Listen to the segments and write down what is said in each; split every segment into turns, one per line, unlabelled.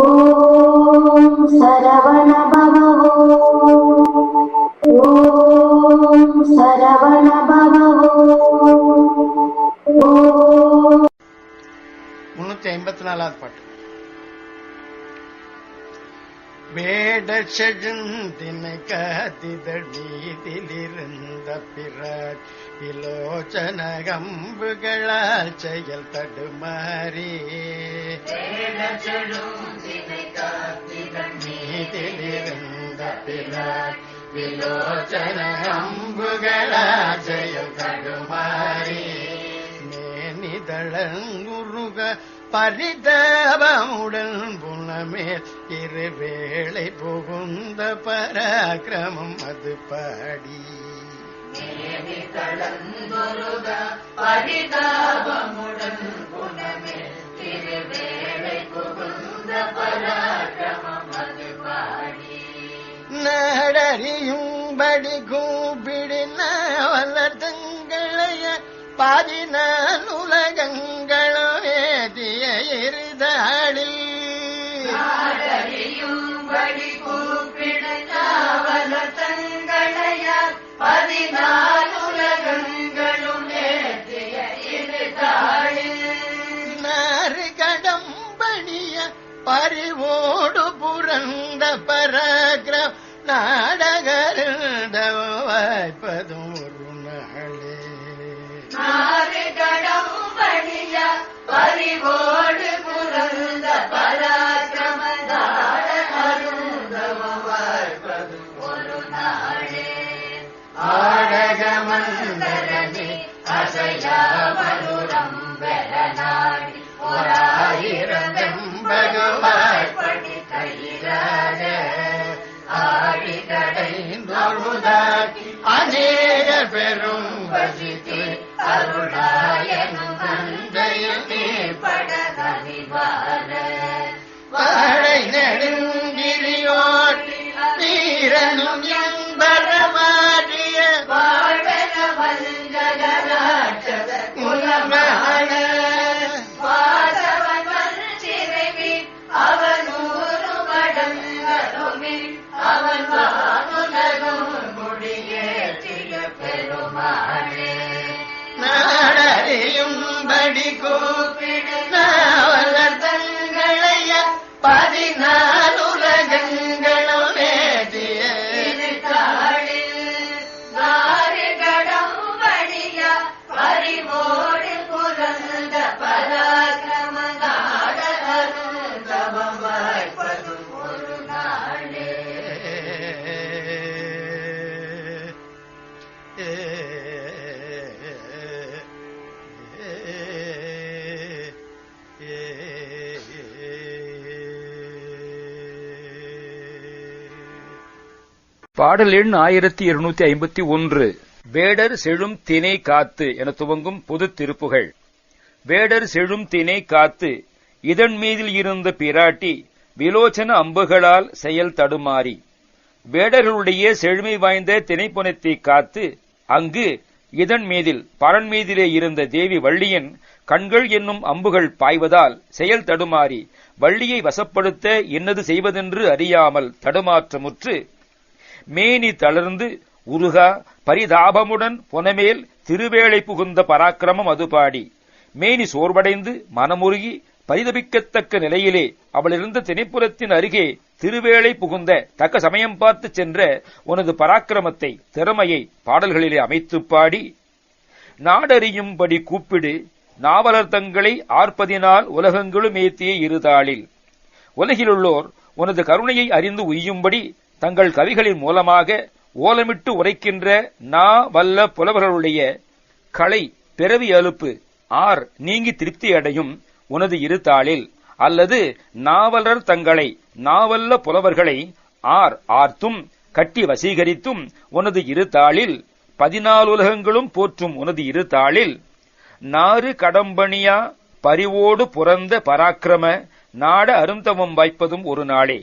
ஓம் சரவண பவோ ஓம் சரவண பவோ ஓம்
முன்னூத்தி ஐம்பத்தி நாலாவது பாட்டு வேட செழுந்தினை காதிதழ் மீதிலிருந்த பிறர் விலோச்சன கம்புகளால் செயல் தடுமாறி. மீதிலிருந்த பிறர் விலோச்சன கம்புகளால் செயல் தடுமாறி மேனிதழங்குருக பரிதாபமுடன் புனமேல் இருவேளை புகுந்த பராக்கிரமம் அது பாடி. நடறியும்படி கூப்பிடின வளர்த்தங்களைய பாதினான் பராக்கிரம் நாடகருந்த வாய்ப்பதும் ஒரு நாளே
பறிவோடு புரந்த பராக்கிரம ஒரு நாளே
ஆடகமந்தரனே
அசையாமலுரம் ஆடி
அநேக பெரும்
வசித்து அருளார் அவன்
பாடல் எண் ஆயிரத்தி இருநூத்தி ஐம்பத்தி ஒன்று வேடர் செழும் தினை காத்து என துவங்கும் பொது திருப்புகள். வேடர் செழும் தினை காத்து இதன் மீதில் இருந்த பிராட்டி விலோச்சன அம்புகளால் செயல் தடுமாறி வேடர்களுடைய செழுமை வாய்ந்த திணைப்புணத்தை காத்து அங்கு இதன் மீதில் பரன் மீதிலே இருந்த தேவி வள்ளியின் கண்கள் என்னும் அம்புகள் பாய்வதால் செயல் தடுமாறி வள்ளியை வசப்படுத்த என்னது செய்வதென்று அறியாமல் தடுமாற்றமுற்று மேனி தளர்ந்து உருகா பரிதாபமுடன் புனமேல் திருவேளை புகுந்த பராக்கிரமம் அது பாடி. மேனி சோர்வடைந்து மனமுருகி பரிதபிக்கத்தக்க நிலையிலே அவளிருந்த தினைப்புறத்தின் திணைப்புறத்தின் அருகே திருவேளை புகுந்த தக்க சமயம் பார்த்து சென்ற உனது பராக்கிரமத்தை திறமையை பாடல்களிலே அமைத்துப் பாடி நாடறியும்படி கூப்பிடு நாவலர் தங்களை ஆர்ப்பதினால் உலகங்களும் ஏத்திய இருதாளில் உலகிலுள்ளோர் உனது கருணையை அறிந்து உய்யும்படி தங்கள் கவிகளின் மூலமாக ஓலமிட்டு உரைக்கின்ற நா வல்ல புலவர்களுடைய களை பிறவி அலுப்பு ஆர் நீங்கி திருப்தி அடையும் உனது இருத்தாளில் அல்லது நாவலர் தங்களை நாவல்ல புலவர்களை ஆர் ஆர்த்தும் கட்டி வசீகரித்தும் உனது இருத்தாளில் பதினாலுலகங்களும் போற்றும் உனது இருத்தாளில் நாறு கடம்பணியா பரிவோடு புறந்த பராக்கிரம நாட அருந்தவம் வாய்ப்பதும் ஒரு நாளே.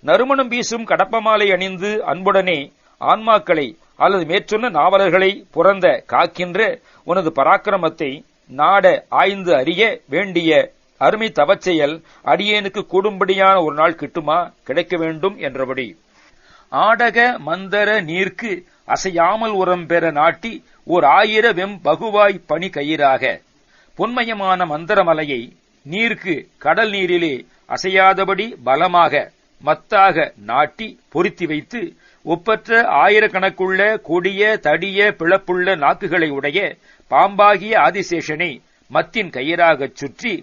நறுமணம் வீசும் கடப்பமாலை அணிந்து அன்புடனே ஆன்மாக்களை அல்லது மேற்சொன்ன நாவலர்களை புறந்த காக்கின்ற உனது பராக்கிரமத்தை நாட ஆய்ந்து அறிய வேண்டிய அருமை தவச்செயல் அடியேனுக்கு கூடும்படியான ஒரு நாள் கிட்டுமா? கிடைக்க வேண்டும் என்றபடி. ஆடக மந்தர நீர்க்கு அசையாமல் உரம் பெற நாட்டி ஓர் ஆயிர வெம் பகுவாய் பனி கயிறாக. பொன்மயமான மந்தரமலையை நீர்க்கு கடல் நீரிலே அசையாதபடி பலமாக மத்தாக நாட்டி பொருத்தி வைத்து ஒப்பற்ற ஆயிரக்கணக்குள்ள கொடிய தடிய பிளப்புள்ள நாக்குகளை உடைய பாம்பாகிய ஆதிசேஷனை மத்தின் கயிறாகச் சுற்றி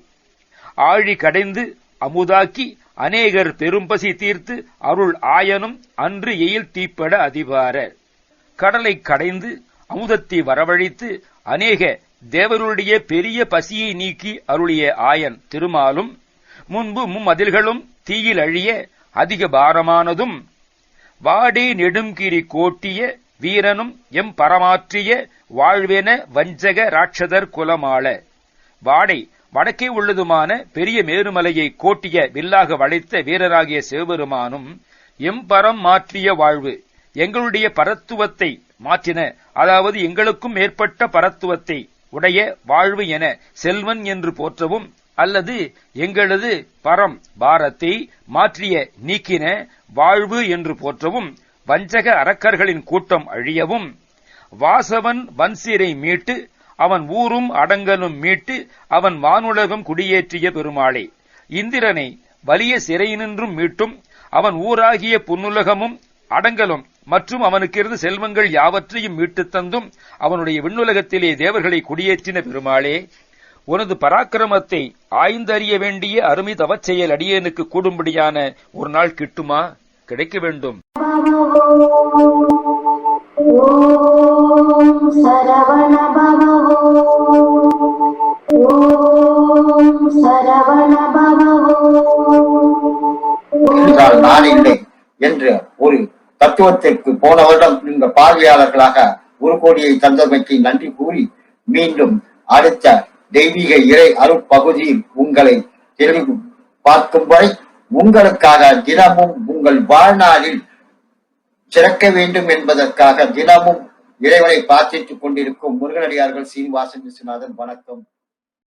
ஆழி கடைந்து அமுதாக்கி அநேகர் பெரும்பசி தீர்த்து அருள் ஆயனும் அன்று எயில் தீப்பட அதிபார. கடலை கடைந்து அமுதத்தை வரவழைத்து அநேக தேவருடைய பெரிய பசியை நீக்கி அருளிய ஆயன் திருமாலும் முன்பு மும்மதில்களும் தீயில் அழிய அதிக பாரமானதும் வாடே நெடுங்கிரி கோட்டிய வீரனும் எம் பரமாற்றிய வாழ்வென வஞ்சக ராட்சதர் குலமாள. வாடை வடக்கே உள்ளதுமான பெரிய மேருமலையை கோட்டிய வில்லாக வளைத்த வீரராகிய சிவபெருமானும் எம்பரம் மாற்றிய வாழ்வு எங்களுடைய பரத்துவத்தை மாற்றின அதாவது எங்களுக்கும் மேற்பட்ட பரத்துவத்தை உடைய வாழ்வு என செல்வன் என்று போற்றவும் அல்லது எங்களது பரம் பாரத்தை மாற்றிய நீக்கின வாழ்வு என்று போற்றவும் வஞ்சக அரக்கர்களின் கூட்டம் அழியவும் வாசவன் வன்சீரை மீட்டு அவன் ஊரும் அடங்கலும் மீட்டு அவன் வானுலகம் குடியேற்றிய பெருமாளே இந்திரனை வலிய சிறையினின்றும் மீட்டும் அவன் ஊராகிய புன்னுலகமும் அடங்கலும் மற்றும் அவனுக்கு செல்வங்கள் யாவற்றையும் மீட்டுத் தந்தும் அவனுடைய விண்ணுலகத்திலே தேவர்களை குடியேற்றின பெருமாளே உனது பராக்கிரமத்தை ஆய்ந்தறிய வேண்டிய அருமை தவச் செயல் அடியேனுக்கு கூடும்படியான ஒரு நாள் கிட்டுமா? கிடைக்க வேண்டும்.
என்றால் நான் இல்லை என்று ஒரு தத்துவத்திற்கு போன வருடம் இந்த பார்வையாளர்களாக ஒரு கோடியை தந்தமைக்கு நன்றி கூறி மீண்டும் அடுத்த தெய்வீக இறை அருட்பகுதியில் உங்களை தெளிவு பார்க்கும் வரை உங்களுக்காக தினமும் உங்கள் வாழ்நாளில் சிறக்க வேண்டும் என்பதற்காக தினமும் இறைவனை பிரார்த்தித்துக் கொண்டிருக்கும் முருகனடியார்கள் சீனிவாசன் விஸ்வநாதன். வணக்கம்.